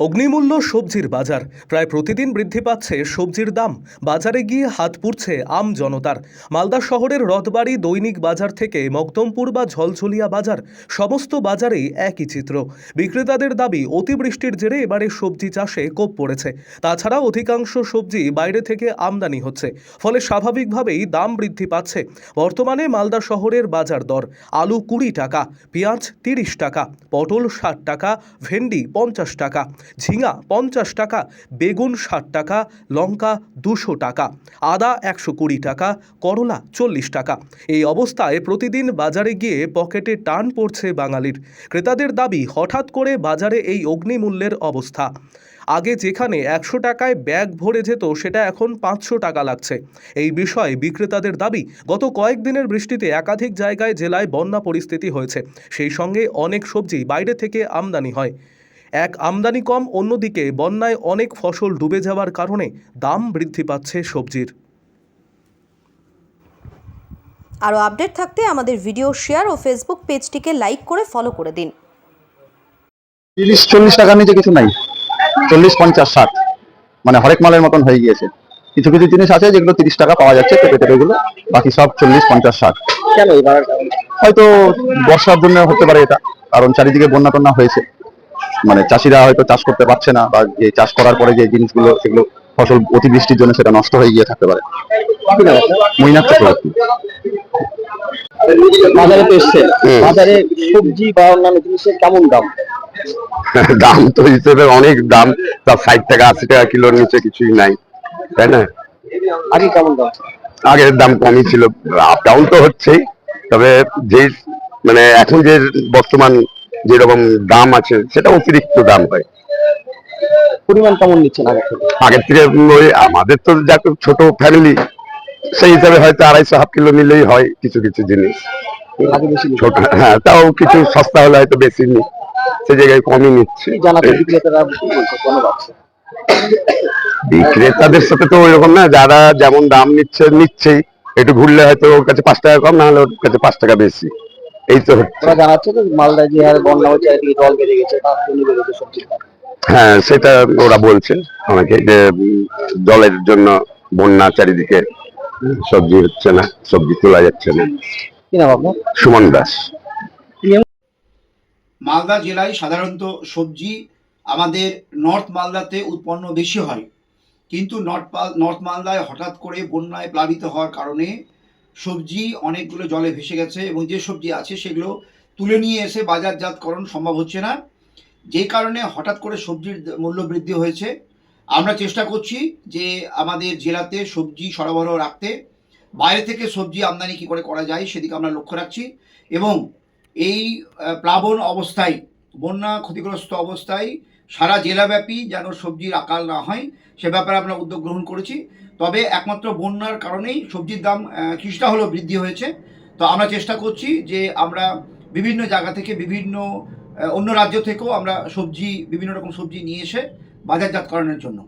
অগ্নিমূল্য সবজির বাজার। প্রায় প্রতিদিন বৃদ্ধি পাচ্ছে সবজির দাম। বাজারে গিয়ে হাত পুড়ছে আম জনতার। মালদা শহরের রথবাড়ি দৈনিক বাজার থেকে মকদমপুর বা ঝলঝলিয়া বাজার, সমস্ত বাজারেই একই চিত্র। বিক্রেতাদের দাবি, অতিবৃষ্টির জেরে এবারে সবজি চাষে কোপ পড়েছে। তাছাড়া অধিকাংশ সবজি বাইরে থেকে আমদানি হচ্ছে। ফলে স্বাভাবিকভাবেই দাম বৃদ্ধি পাচ্ছে। বর্তমানে মালদা শহরের বাজার দর, আলু কুড়ি টাকা, পেঁয়াজ তিরিশ টাকা, পটল ষাট টাকা, ভেন্ডি পঞ্চাশ টাকা। ঝিঙা পঞ্চাশ টাকা, বেগুন ষাট টাকা, লঙ্কা দুশো টাকা, আদা একশো কুড়ি টাকা, করলা চল্লিশ টাকা। এই অবস্থায় প্রতিদিন বাজারে গিয়ে পকেটে টান পড়ছে বাঙালির। ক্রেতাদের দাবি, হঠাৎ করে বাজারে এই অগ্নিমূল্যের অবস্থা। আগে যেখানে একশো টাকায় ব্যাগ ভরে যেত, সেটা এখন পাঁচশো টাকা লাগছে। এই বিষয়ে বিক্রেতাদের দাবি, গত কয়েকদিনের বৃষ্টিতে একাধিক জায়গায়, জেলায় বন্যা পরিস্থিতি হয়েছে। সেই সঙ্গে অনেক সবজি বাইরে থেকে আমদানি হয়। এক আমদানি কম অন্যদিকে বন্যায় অনেক ফসল ডুবে যাওয়ার কারণে দাম বৃদ্ধি পাচ্ছে সবজির। আরও আপডেট থাকতে আমাদের ভিডিও শেয়ার ও ফেসবুক পেজটিকে লাইক করে ফলো করে দিন। তিরিশ চল্লিশ টাকার নিচে কিছু নাই। চল্লিশ পঞ্চাশ ষাট। মানে হরেক মালের মতন হয়ে গিয়েছে। কিছু কিছু জিনিস আছে যেগুলো তিরিশ টাকা পাওয়া যাচ্ছে পেঁপে টেপে গুলো বাকি সব চল্লিশ পঞ্চাশ ষাট। হয়তো বর্ষার জন্য হতে পারে এটা কারণ চারিদিকে বন্যা টন্যা হয়েছে। মানে চাষিরা হয়তো চাষ করতে পারছে না বা যে চাষ করার পরে যে জিনিসগুলো সেগুলো ফসল অতিবৃষ্টির জন্য সেটা নষ্ট হয়ে গিয়ে থাকতে পারে। মৈনাক চক্রবর্তী। বাজারে তো এসছে। বাজারে সবজি বা অন্যান্য জিনিসের কেমন দাম? দাম তো হিসেবে অনেক দাম। সব ষাট টাকা আশি টাকা কিলোর নিচে কিছুই নাই। তাই না? আগে কেমন দাম? আগের দাম কমই ছিল। আপ ডাউন তো হচ্ছেই। তবে যে মানে এখন যে বর্তমান যেরকম দাম আছে সেটা অতিরিক্ত দাম হয়। পরিমাণ কেমন নিচ্ছেন আগে থেকে? আগের থেকে ওই আমাদের তো যা ছোট ফ্যামিলি সেই হিসাবে হয়তো আড়াইশো হাফ কিলো নিলেই হয় কিছু কিছু জিনিস। ছোট হ্যাঁ তাও কিছু সস্তা হলে হয়তো বেশি নি সে জায়গায় কমই নিচ্ছে। বিক্রেতাদের সাথে তো ওইরকম না যারা যেমন দাম নিচ্ছে নিচ্ছেই। একটু ঘুরলে হয়তো ওর কাছে পাঁচ টাকা কম না হলে ওর কাছে পাঁচ টাকা বেশি। এই তো। ওরা জানাচ্ছে যে হারে বন্যা হচ্ছে চারিদিকে জল বেড়ে গেছে তার জন্য বেড়েছে সবজির দাম। হ্যাঁ সেটা ওরা বলছে অনেকে যে জলের জন্য বন্যা চারিদিকে সবজি হচ্ছে না সবজি তোলা যাচ্ছে না। কি নাম আপনার? সুমন দাস। মালদা জেলায় সাধারণত সবজি আমাদের নর্থ মালদাতে উৎপন্ন বেশি হয়। কিন্তু নর্থ পাল- নর্থ মালদায় হঠাৎ করে বন্যায় প্লাবিত হওয়ার কারণে সবজি, অনেকগুলো জলে ভেসে গেছে এবং যে সবজি আছে সেগুলো তুলে নিয়ে এসে বাজারজাতকরণ সম্ভব হচ্ছে না। যে কারণে হঠাৎ করে সবজির মূল্য বৃদ্ধি হয়েছে। আমরা চেষ্টা করছি যে আমাদের জেলাতে সবজি সরবরাহ রাখতে। বাইরে থেকে সবজি আমদানি কী করে করা যায় সেদিকে আমরা লক্ষ্য রাখছি এবং এই প্লাবন অবস্থায়, বন্যা ক্ষতিগ্রস্ত অবস্থায় সারা জেলাব্যাপী যেন সবজির আকাল না হয় সে ব্যাপারে আমরা উদ্যোগ গ্রহণ করেছি। তবে একমাত্র বন্যার কারণেই সবজির দাম কিছুটা হলেও বৃদ্ধি হয়েছে। তো আমরা চেষ্টা করছি যে আমরা বিভিন্ন জায়গা থেকে বিভিন্ন অন্য রাজ্য থেকেও আমরা সবজি, বিভিন্ন রকম সবজি নিয়ে এসে বাজারজাতকরণের জন্য।